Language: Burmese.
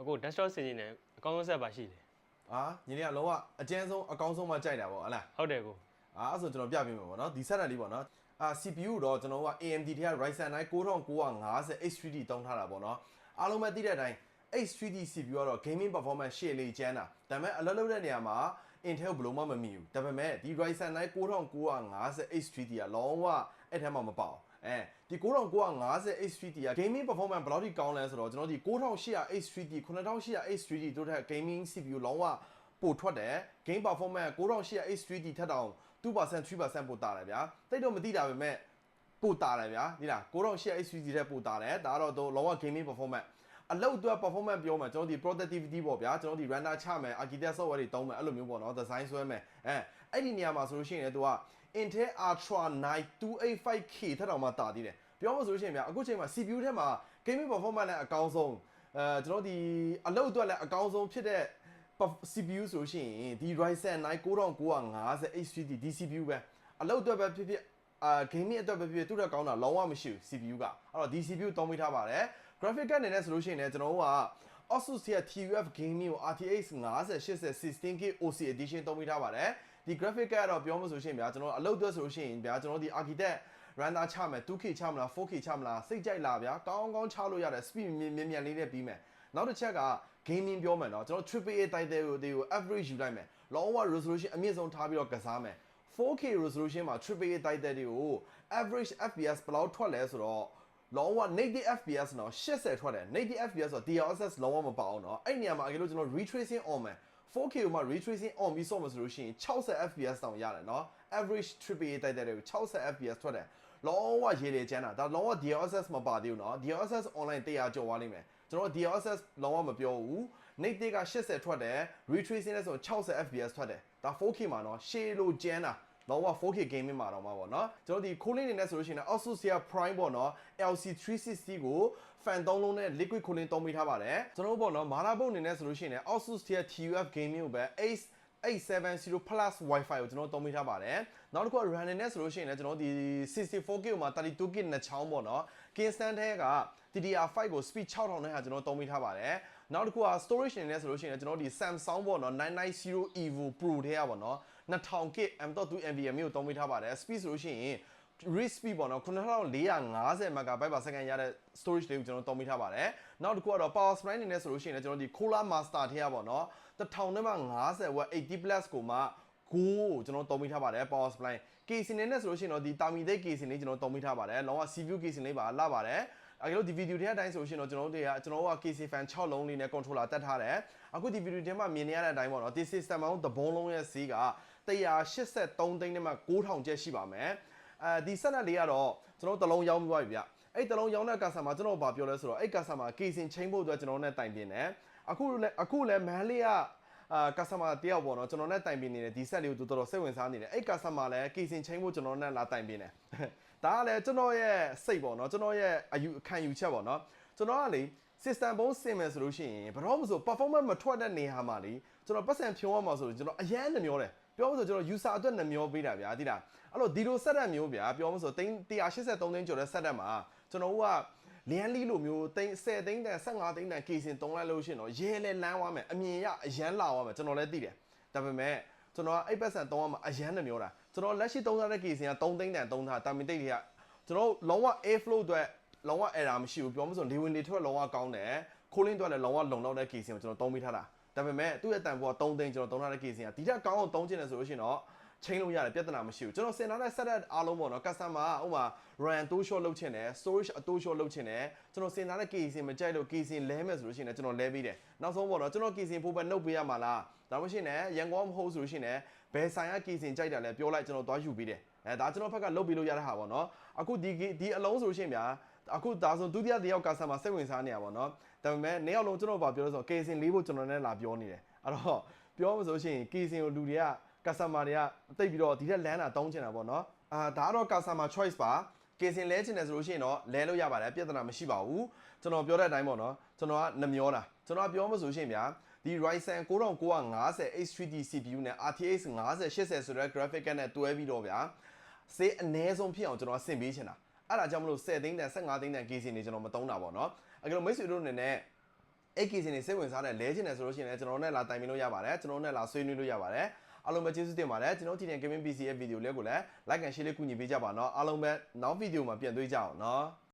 အခု desktop စီစဉ်နေအကောင်းဆုံးဆက်ပါရှိတယ်အာညီလေးကလုံးဝအကျဉ်းဆုံးအကောင်းဆုံးမှကြိုက်တာပေါ့ဟလားဟုတ်တယ်ကိုအာအဲ့ဆိုကျွန်တော်ပြပေးမယ်ပေါ့နော်ဒီ set လေးပေါ့နော်အာ CPU တော့ကျွန်တော်က AMD ထဲက Ryzen 9 9950 H3D တုံးထားတာပေါ့နော်အားလုံးပဲသိတဲ့အတိုင်း H3D CPU ကတော့ gaming performance ရှေ့လေးကျန်းတာဒါပေမဲ့အလုပ်လုပ်တဲ့နေရာမှာ Intel ဘယ်လို့မှမမီဘူးဒါပေမဲ့ဒီ Ryzen 9 9950 H3D ကလုံးဝအဲ့ထဲမှာမပေါ အဲဒီ9950 H3D က gaming performance ဘယ်လောက်ထိကောင်းလဲဆိုတော့ကျွန်တော်ဒီ9800 H3D 9800 H3D တို့ထက် gaming CPU လုံးဝပိုထွက်တယ် game performance 9800 H3D ထက်တောင်2% 3%ပိုတာတယ်ဗျာတိတ်တော့မသိတာပဲမဲ့ပိုတာတယ်ဗျာဒီလား9800 H3D ထက်ပိုတာတယ်ဒါကတော့တော့လုံးဝ gaming performance အလုပ်အတွက် performance ပြောမှာကျွန်တော်ဒီ productivity ပေါ့ဗျာကျွန်တော်ဒီ render ချမယ် architect software တွေတုံးမယ်အဲ့လိုမျိုးပေါ့နော် design ဆွဲမယ်အဲအဲ့ဒီနေရာမှာဆိုလို့ရှိရင်လည်းသူက Intel Ultra 9 285K ထက်တောင်မှတာသေးတယ်ပြောမှဆိုလို့ရှိရင်ဗျာအခုချိန်မှာ CPU ထဲမှာ gaming performance လည်းအကောင်းဆုံးအဲကျွန်တော်ဒီအလုပ်အတွက်လည်းအကောင်းဆုံးဖြစ်တဲ့ CPU ဆိုလို့ရှိရင်ဒီ Ryzen 9 9950 H3D D CPU ပဲအလုပ်အတွက်ပဲဖြစ်ဖြစ်အာ gaming အတွက်ပဲဖြစ်ဖြစ်သူ့တက်ကောင်းတာလုံးဝမရှိဘူး CPU ကအဲ့တော့ဒီ CPU သုံးမိထားပါတယ် graphic card နေနဲ့ဆိုလို့ရှိရင်လည်းကျွန်တော်တို့က Asus ရဲ့ TUF Gaming ကို RTX 50 80 16K OC edition သုံးပေးထားပါတယ်ဒီ graphic card ကတော့ပြောမှဆိုရှင်ဗျာကျွန်တော်အလုပ်အတွက်ဆိုလို့ရှိရင်ဗျာကျွန်တော်ဒီ architect render ချမယ် 2K ချမလား 4K ချမလားစိတ်ကြိုက်လားဗျာကောင်းကောင်းချလို့ရတယ် speed မြန်မြန်လေးနဲ့ပြီးမယ်နောက်တစ်ချက်က gaming ပြောမယ်နော်ကျွန်တော် AAA title ကိုတွေကို average ယူလိုက်မယ် long wide resolution အမြင့်ဆုံးထားပြီးတော့ကစားမယ် 4K resolution မှာ AAA title တွေကို average FPS ဘယ်လောက်ထွက်လဲဆိုတော့ လုံးဝ native fps နော်80ထွက်တယ် native fps ဆိုတော့ DLSS လုံးဝမပေါအောင်နော်အဲ့နေရာမှာအကယ်လို့ကျွန်တော် retracing on မယ် 4K မှာ retracing on ပြီးဆော့မှာဆိုလို့ရှိရင်60 fps တောင်ရတယ်နော် average AAA တိုက်တဲ့တွေကို60 fps ထွက်တယ်လုံးဝရေလေချမ်းတာဒါလုံးဝ DLSS မပါသေးဘူးနော် DLSS online 100ကျော်သွားလိမ့်မယ်ကျွန်တော် DLSS လုံးဝမပြောဘူး native က80ထွက်တယ် retracing လဲဆို60 fps ထွက်တယ်ဒါ 4K မှာနော်ရှေးလိုကျန်းတာ တော့ 4K gaming မှာတော့မှာပေါ့နော်ကျွန်တော်ဒီ cooling နေနဲ့ဆိုလို့ရှိရင် Asus ရဲ့ Prime ပေါ့နော် LC360 ကို fan 3လုံးနဲ့ liquid cooling သုံးပေးထားပါတယ်ကျွန်တော်တို့ပေါ့နော်မာလာဘုတ်အနေနဲ့ဆိုလို့ရှိရင် Asus ရဲ့ TUF gaming ကိုပဲ Ace 870 plus wifi ကိုကျွန်တော်သုံးပေးထားပါတယ်နောက်တစ်ခုက RAM နဲ့ဆိုလို့ရှိရင်လည်းကျွန်တော်ဒီ 64GB မှာ 32GB နှစ်ချောင်းပေါ့နော် Kingston ထဲက DDR5 ကို speed 6000နဲ့ဟာကျွန်တော်သုံးပေးထားပါတယ်နောက်တစ်ခုက storage အနေနဲ့ဆိုလို့ရှိရင်လည်းကျွန်တော်ဒီ Samsung ပေါ့နော်990 EVO Pro ထဲကပေါ့နော် 2000K M.2 NVMe ကိုသုံးပေးထားပါတယ် speed ဆိုလို့ရှိရင် read speed ပေါ့နော်9450 MB per second ရတဲ့ storage လေးကိုကျွန်တော်သုံးပေးထားပါတယ်နောက်တစ်ခုကတော့ power supply အနေနဲ့ဆိုလို့ရှိရင်လည်းကျွန်တော်ဒီ Cooler Master ထဲကပေါ့နော်1050 watt 80 plus ကိုမှကိုကျွန်တော်တုံးမိထားပါတယ် power supply casing နဲ့ဆိုလို့ရှိရင်တော့ဒီတာမီသိ casing လေးကျွန်တော်တုံးမိထားပါတယ်လောက CPU casing လေးပါလာပါတယ်အဲ့လိုဒီဗီဒီယိုထဲအတိုင်းဆိုရှင်တော့ကျွန်တော်တို့တွေကကျွန်တော်တို့က KC fan 6လုံးလေးနဲ့ controller တက်ထားတယ်အခုဒီဗီဒီယိုထဲမှာမြင်နေရတဲ့အတိုင်းပေါ့နော်ဒီ system အောင်တဘုံလုံးရဲ့ဈေးက 183သိန်းနဲ့မှ9000ကျပ်ရှိပါမယ်အဲဒီဆက်နက်လေးကတော့ကျွန်တော်တလုံးရောင်းပြီးပါပြီဗျအဲ့တလုံးရောင်းတဲ့ကာဆာမှာကျွန်တော်ဘာပြောလဲဆိုတော့အဲ့ကာဆာမှာ casing ချိန်ဖို့အတွက်ကျွန်တော်နဲ့တိုင်ပင်တယ်အခုလည်းအခုလည်းမန်လေးကအာကစတမာတယောက်ပေါ့နော်ကျွန်တော်နဲ့တိုင်ပင်နေတယ်ဒီဆက်လေးကိုတော်တော်စိတ်ဝင်စားနေတယ်အဲ့ကစတမာလည်းကေစင်ချင်းဖို့ကျွန်တော်နဲ့လာတိုင်ပင်တယ်ဒါကလည်းကျွန်တော်ရဲ့စိတ်ပေါ့နော်ကျွန်တော်ရဲ့အယူခံယူချက်ပေါ့နော်ကျွန်တော်ကလေ system ဘုံစင်မယ်ဆိုလို့ရှိရင်ဘယ်တော့မှဆို performance မထွက်တဲ့နေရာမှာလေကျွန်တော်ပတ်စံဖြုံးရမှာဆိုလို့ကျွန်တော်အရန်နှမျောတယ် ပြောလို့ဆိုကျွန်တော် user အတွက်နှမျောပေးတာဗျာတိလားအဲ့လိုဒီလို setup မျိုးဗျာပြောလို့ဆိုတိန်း183သိန်းကျော်တဲ့ setup မှာကျွန်တော်တို့ကလျန်းလီလိုမျိုးသိန်း10သိန်းတန်15သိန်းတန်ကေစင်တုံးလိုက်လို့ရှိရင်တော့ရဲလဲလန်းသွားမယ်အမြင်ရအရန်လာသွားမယ်ကျွန်တော်လည်းသိတယ်ဒါပေမဲ့ကျွန်တော်ကအိတ်ပတ်စံတုံးရမှာအရန်နှမျောတာကျွန်တော်လက်ရှိတုံးထားတဲ့ကေစင်က3သိန်းတန်တုံးထားတာမင်တိတ်တွေကကျွန်တော်လုံးဝ air flow အတွက်လုံးဝ error မရှိဘူးပြောမစုံလေဝင်လေထွက်လုံးဝကောင်းတယ် cooling အတွက်လည်းလုံးဝလုံလောက်တဲ့ကေစင်ကိုကျွန်တော်သုံးပေးထားတာ ဒါပေမဲ့သူ့ရဲ့တန်ဖိုးက3သိန်းကျွန်တော်သုံးထားတဲ့ကေစင်ကဒီထက်ကောင်းအောင်သုံးချင်တယ်ဆိုလို့ရှိရင်တော့ချိန်လို့ရတယ်ပြဿနာမရှိဘူးကျွန်တော်စင်ထားတဲ့ setup အားလုံးပေါ့နော် customer ဥမာ RAM တိုး short လုပ်ချင်တယ် storage အတိုး short လုပ်ချင်တယ်ကျွန်တော်စင်ထားတဲ့ case မကြိုက်လို့ case လဲမယ်ဆိုလို့ရှိရင်ကျွန်တော်လဲပေးတယ်နောက်ဆုံးပေါ့နော်ကျွန်တော် case ဖို့ပဲနှုတ်ပေးရမှာလားဒါမှမဟုတ်ရင်ရန်ကုန်မဟုတ်ဆိုလို့ရှိရင်ဘယ်ဆိုင်က case ကြိုက်တာလဲပြောလိုက်ကျွန်တော်သွားယူပေးတယ်အဲဒါကျွန်တော်ဘက်ကလုပ်ပေးလို့ရတဲ့ဟာပေါ့နော်အခုဒီဒီအလုံးဆိုလို့ရှိရင်ဗျာ အခုဒါဆိုဒုတိယတယောက်ကဆာမှာစိတ်ဝင်စားနေရပါတော့ဒါပေမဲ့နေအောင်လုံးကျွန်တော်ဗာပြောလို့ဆိုကေစင်လေးဖို့ကျွန်တော်နဲ့လာပြောနေတယ်အဲ့တော့ပြောမှဆိုရှင်ကေစင်ကိုလူတွေကကဆာမာတွေကတိတ်ပြီးတော့ဒီထက်လမ်းတာတောင်းချင်တာပေါ့နော်အာဒါကတော့ကဆာမာ choice ပါကေစင်လဲချင်တယ်ဆိုလို့ရှိရင်တော့လဲလို့ရပါတယ်ပြဿနာမရှိပါဘူးကျွန်တော်ပြောတဲ့အတိုင်းပေါ့နော်ကျွန်တော်ကနှမျောတာကျွန်တော်ပြောမှဆိုရှင်ဗျာဒီ Ryzen 9950 H3D CPU နဲ့ RTX 5080ဆိုတဲ့ graphic card နဲ့တွဲပြီးတော့ဗျာစေးအနည်းဆုံးဖြစ်အောင်ကျွန်တော်ဆင်ပေးချင်တာ အဲ့ဒါကြောင့်မလို့10သိန်းတန်15သိန်းတန် case နေကျွန်တော်မတုံးတာပေါ့နော်အဲ့လိုမိတ်ဆွေတို့အနေနဲ့အဲ့ကေစင်တွေစိတ်ဝင်စားတဲ့လဲချင်တယ်ဆိုလို့ရှိရင်လည်းကျွန်တော်တို့နဲ့လာတိုင်ပင်လို့ရပါတယ်ကျွန်တော်တို့နဲ့လာဆွေးနွေးလို့ရပါတယ်အားလုံးပဲကျေးဇူးတင်ပါတယ်ကျွန်တော်တို့ TN Gaming PC ရဲ့ဗီဒီယိုလေးကိုလည်း like and share လေးကူညီပေးကြပါနော်အားလုံးပဲနောက်ဗီဒီယိုမှာပြန်တွေ့ကြအောင်နော်